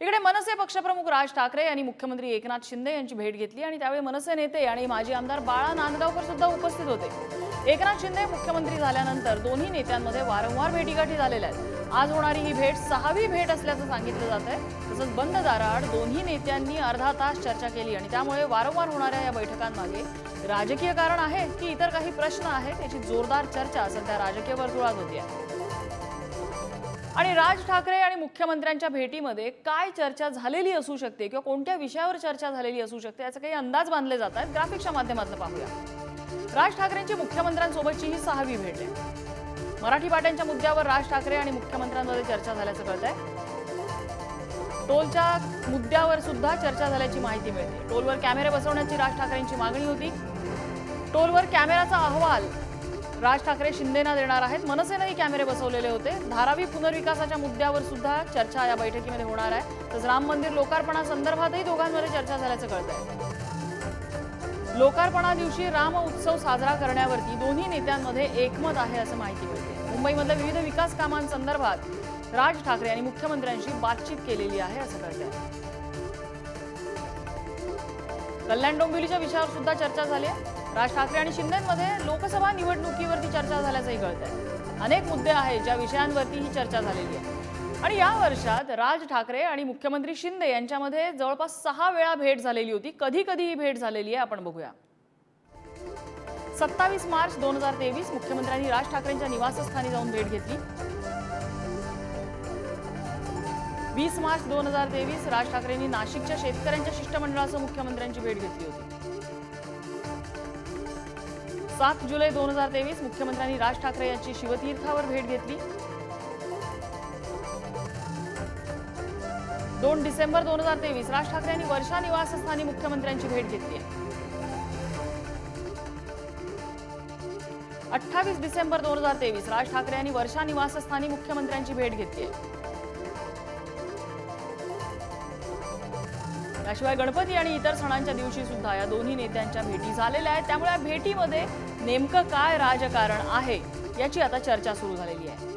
इकडे मनसे पक्षप्रमुख राज ठाकरे यांनी मुख्यमंत्री एकनाथ शिंदे यांची भेट घेतली आणि त्यावेळी मनसे नेते आणि माजी आमदार बाळा नांदगावकर सुद्धा उपस्थित होते. एकनाथ शिंदे मुख्यमंत्री झाल्यानंतर दोन्ही नेत्यांमध्ये वारंवार भेटीगाठी झालेल्या आहेत. आज होणारी ही भेट सहावी भेट असल्याचं सांगितलं जात आहे तसंच बंद दाराआड दोन्ही नेत्यांनी अर्धा तास चर्चा केली आणि त्यामुळे वारंवार होणाऱ्या या बैठकांमागे राजकीय कारण आहे की इतर काही प्रश्न आहेत याची जोरदार चर्चा सध्या राजकीय वर्तुळात होती आहे. आणि राज ठाकरे आणि मुख्यमंत्र्यांच्या भेटीमध्ये काय चर्चा झालेली असू शकते किंवा कोणत्या विषयावर चर्चा झालेली असू शकते याचे काही अंदाज बांधले जात आहेत. ग्राफिक्सच्या माध्यमातून पाहूया. राज ठाकरेंची मुख्यमंत्र्यांसोबतची ही सहावी भेट आहे. मराठी पाट्यांच्या मुद्द्यावर राज ठाकरे आणि मुख्यमंत्र्यांमध्ये चर्चा झाल्याचं कळत आहे टोलच्या मुद्द्यावर सुद्धा चर्चा झाल्याची माहिती मिळते. टोलवर कॅमेरे बसवण्याची राज ठाकरेंची मागणी होती. टोलवर कॅमेराचा अहवाल राज ठाकरे शिंदेना देणार आहेत. मनसेनंही कॅमेरे बसवलेले होते. धारावी पुनर्विकासाच्या मुद्द्यावर सुद्धा चर्चा या बैठकीमध्ये होणार आहे. तसंच राम मंदिर लोकार्पणासंदर्भातही दोघांमध्ये चर्चा झाल्याचं कळत आहे लोकार्पणा दिवशी राम उत्सव साजरा करण्यावरती दोन्ही नेत्यांमध्ये एकमत आहे असं माहिती मिळते. मुंबईमधल्या विविध विकास कामांसंदर्भात राज ठाकरे आणि मुख्यमंत्र्यांशी बातचीत केलेली आहे असं कळत आहे कल्याण डोंबिवलीच्या विषयावर सुद्धा चर्चा झाली आहे. राज ठाकरे आणि शिंदेमध्ये लोकसभा निवडणुकीवरती चर्चा झाल्याचंही कळत आहे अनेक मुद्दे आहेत ज्या विषयांवरती ही चर्चा झालेली आहे. आणि या वर्षात राज ठाकरे आणि मुख्यमंत्री शिंदे यांच्यामध्ये जवळपास सहा वेळा भेट झालेली होती. कधी कधी ही भेट झालेली आहे आपण बघूया. सत्तावीस मार्च दोन हजार तेवीस मुख्यमंत्र्यांनी राज ठाकरेंच्या निवासस्थानी जाऊन भेट घेतली. वीस मार्च दोन हजार तेवीस राज ठाकरेंनी नाशिकच्या शेतकऱ्यांच्या शिष्टमंडळासह मुख्यमंत्र्यांची भेट घेतली होती. सात जुलै दोन हजार तेवीस मुख्यमंत्र्यांनी राज ठाकरे यांची शिवतीर्थावर भेट घेतली. दोन डिसेंबर दोन हजार तेवीस राज ठाकरे यांनी वर्षा निवासस्थानी मुख्यमंत्र्यांची भेट घेतली आहे. अठ्ठावीस डिसेंबर दोन हजार तेवीस राज ठाकरे यांनी वर्षा निवासस्थानी मुख्यमंत्र्यांची भेट घेतली आहे. याशिवाय गणपती आणि इतर सणांच्या दिवशी सुद्धा या दोन्ही नेत्यांच्या भेटी झालेल्या आहेत. त्यामुळे या भेटीमध्ये नेमकं काय राजकारण आहे याची आता चर्चा सुरू झालेली आहे.